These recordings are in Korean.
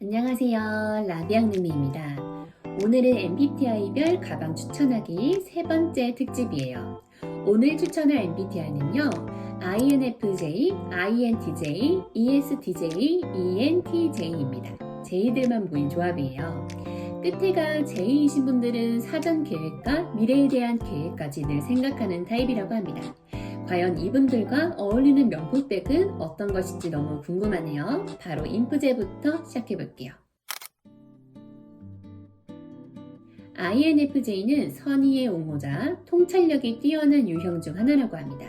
안녕하세요. 라비앙님입니다. 오늘은 MBTI별 가방 추천하기 세 번째 특집이에요. 오늘 추천할 MBTI는요. INFJ, INTJ, ESTJ, ENTJ입니다. J들만 모인 조합이에요. 끝에가 J이신 분들은 사전 계획과 미래에 대한 계획까지 늘 생각하는 타입이라고 합니다. 과연 이분들과 어울리는 명품백은 어떤 것인지 너무 궁금하네요. 바로 인프제부터 시작해 볼게요. INFJ는 선의의 옹호자, 통찰력이 뛰어난 유형 중 하나라고 합니다.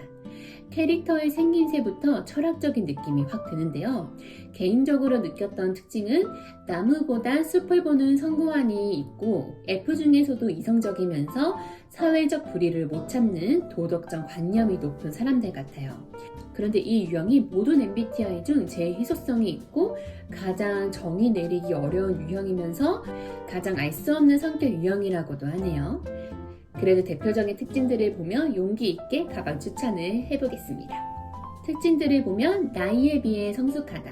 캐릭터의 생김새부터 철학적인 느낌이 확 드는데요. 개인적으로 느꼈던 특징은 나무보다 숲을 보는 성구안이 있고 F 중에서도 이성적이면서 사회적 불의를 못 참는 도덕적 관념이 높은 사람들 같아요. 그런데 이 유형이 모든 MBTI 중 제일 희소성이 있고 가장 정의 내리기 어려운 유형이면서 가장 알 수 없는 성격 유형이라고도 하네요. 그래도 대표적인 특징들을 보며 용기 있게 가방 추천을 해보겠습니다. 특징들을 보면 나이에 비해 성숙하다.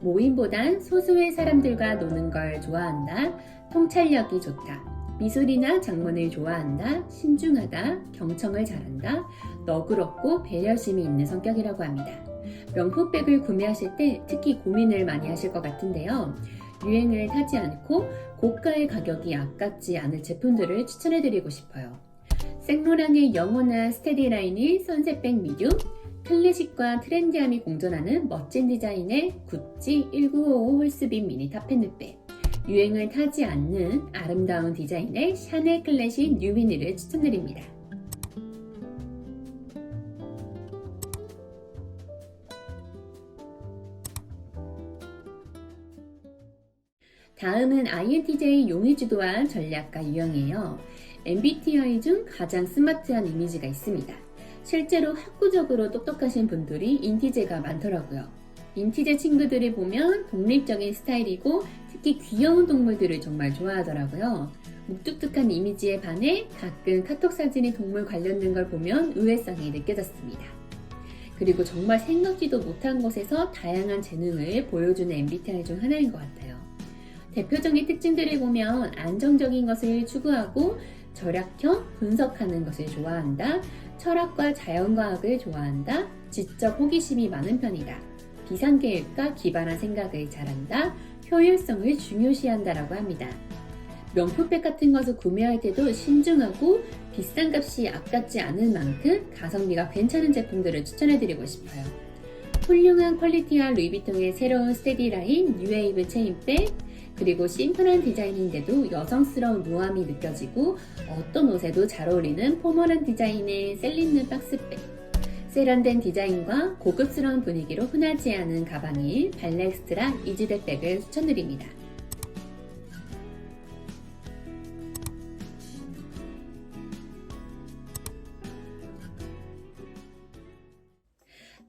모임보단 소수의 사람들과 노는 걸 좋아한다. 통찰력이 좋다. 미술이나 작문을 좋아한다. 신중하다. 경청을 잘한다. 너그럽고 배려심이 있는 성격이라고 합니다. 명품백을 구매하실 때 특히 고민을 많이 하실 것 같은데요. 유행을 타지 않고 고가의 가격이 아깝지 않을 제품들을 추천해드리고 싶어요. 생로랑의 영원한 스테디라인이 선셋백 미디움, 클래식과 트렌디함이 공존하는 멋진 디자인의 구찌 1955 홀스빈 미니 탑핸드백, 유행을 타지 않는 아름다운 디자인의 샤넬 클래식 뉴미니를 추천드립니다. 다음은 INTJ 용이 주도한 전략가 유형이에요. MBTI 중 가장 스마트한 이미지가 있습니다. 실제로 학구적으로 똑똑하신 분들이 인티제가 많더라고요. 인티제 친구들을 보면 독립적인 스타일이고 특히 귀여운 동물들을 정말 좋아하더라고요. 묵뚝뚝한 이미지에 반해 가끔 카톡 사진이 동물 관련된 걸 보면 의외성이 느껴졌습니다. 그리고 정말 생각지도 못한 곳에서 다양한 재능을 보여주는 MBTI 중 하나인 것 같아요. 대표적인 특징들을 보면 안정적인 것을 추구하고 절약형 분석하는 것을 좋아한다. 철학과 자연과학을 좋아한다. 지적 호기심이 많은 편이다. 비상계획과 기반한 생각을 잘한다. 효율성을 중요시한다라고 합니다. 명품백 같은 것을 구매할 때도 신중하고 비싼 값이 아깝지 않은 만큼 가성비가 괜찮은 제품들을 추천해드리고 싶어요. 훌륭한 퀄리티와 루이비통의 새로운 스테디 라인 뉴웨이브 체인백, 그리고 심플한 디자인인데도 여성스러운 무함이 느껴지고 어떤 옷에도 잘 어울리는 포멀한 디자인의 셀린느 박스백. 세련된 디자인과 고급스러운 분위기로 흔하지 않은 가방인 발렉스트라 이지대 백을 추천드립니다.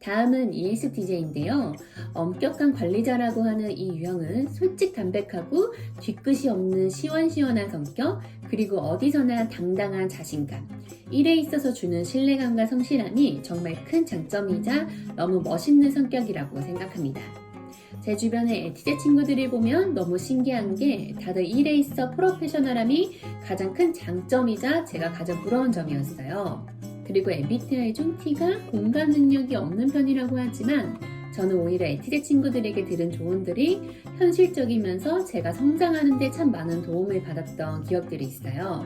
다음은 ESTJ인데요. 엄격한 관리자라고 하는 이 유형은 솔직 담백하고 뒤끝이 없는 시원시원한 성격, 그리고 어디서나 당당한 자신감. 일에 있어서 주는 신뢰감과 성실함이 정말 큰 장점이자 너무 멋있는 성격이라고 생각합니다. 제 주변의 에티제 친구들이 보면 너무 신기한 게 다들 일에 있어 프로페셔널함이 가장 큰 장점이자 제가 가장 부러운 점이었어요. 그리고 MBTI 중 T가 공감 능력이 없는 편이라고 하지만 저는 오히려 에티제 친구들에게 들은 조언들이 현실적이면서 제가 성장하는 데 참 많은 도움을 받았던 기억들이 있어요.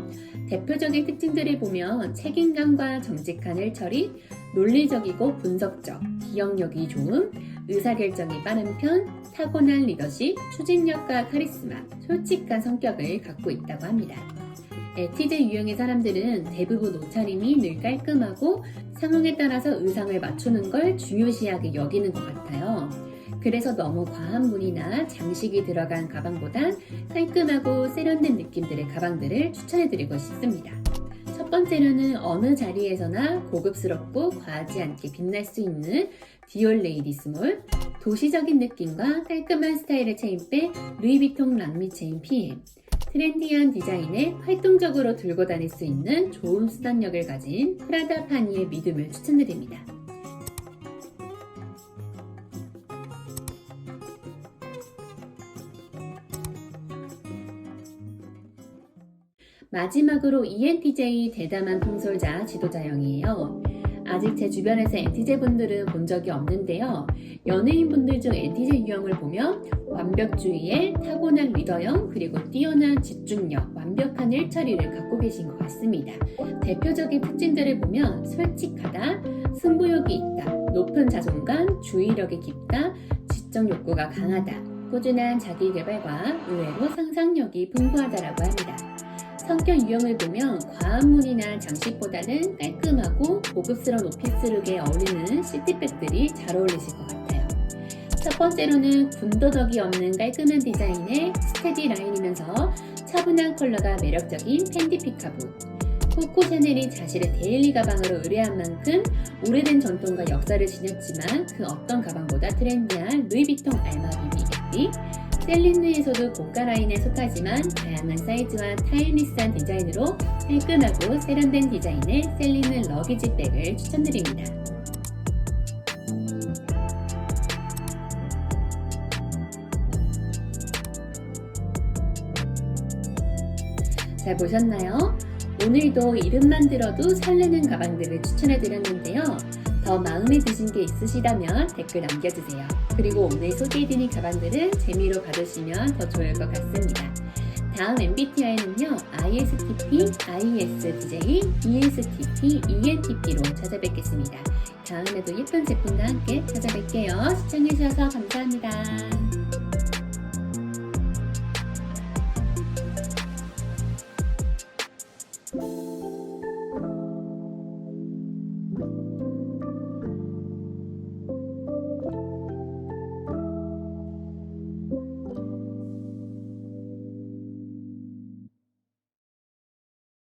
대표적인 특징들을 보면 책임감과 정직한 일처리, 논리적이고 분석적, 기억력이 좋음, 의사결정이 빠른 편, 타고난 리더십, 추진력과 카리스마, 솔직한 성격을 갖고 있다고 합니다. 에티제 유형의 사람들은 대부분 옷차림이 늘 깔끔하고 상황에 따라서 의상을 맞추는 걸 중요시하게 여기는 것 같아요. 그래서 너무 과한 무늬나 장식이 들어간 가방보단 깔끔하고 세련된 느낌들의 가방들을 추천해드리고 싶습니다. 첫 번째로는 어느 자리에서나 고급스럽고 과하지 않게 빛날 수 있는 디올 레이디 스몰, 도시적인 느낌과 깔끔한 스타일의 체인백 루이비통 랑미 체인 PM, 트렌디한 디자인에 활동적으로 들고 다닐 수 있는 좋은 수단력을 가진 프라다 파니의 믿음을 추천드립니다. 마지막으로 ENTJ 대담한 풍솔자 지도자형이에요. 아직 제 주변에서 NTJ 분들은 본 적이 없는데요. 연예인 분들 중 NTJ 유형을 보면 완벽주의의 타고난 리더형 그리고 뛰어난 집중력, 완벽한 일처리를 갖고 계신 것 같습니다. 대표적인 특징들을 보면 솔직하다, 승부욕이 있다, 높은 자존감, 주의력이 깊다, 지적 욕구가 강하다, 꾸준한 자기 개발과 의외로 상상력이 풍부하다라고 합니다. 성격 유형을 보면 과한문이나 장식보다는 깔끔하고 고급스러운 오피스룩에 어울리는 시티백들이 잘 어울리실 것 같아요. 첫 번째로는 군더더기 없는 깔끔한 디자인의 스테디 라인이면서 차분한 컬러가 매력적인 팬디 피카부. 코코 샤넬이 자신의 데일리 가방으로 의뢰한 만큼 오래된 전통과 역사를 지녔지만 그 어떤 가방보다 트렌디한 루이비통 알마 비비 앱이 셀린느에서도 고가 라인에 속하지만 다양한 사이즈와 타일리스한 디자인으로 깔끔하고 세련된 디자인의 셀린느 러기지 백을 추천드립니다. 잘 보셨나요? 오늘도 이름만 들어도 설레는 가방들을 추천해 드렸는데요. 더 마음에 드신 게 있으시다면 댓글 남겨주세요. 그리고 오늘 소개해드린 가방들은 재미로 봐주시면 더 좋을 것 같습니다. 다음 MBTI는요, ISTP, ISTJ, ESTP, ENTP로 찾아뵙겠습니다. 다음에도 예쁜 제품과 함께 찾아뵐게요. 시청해주셔서 감사합니다.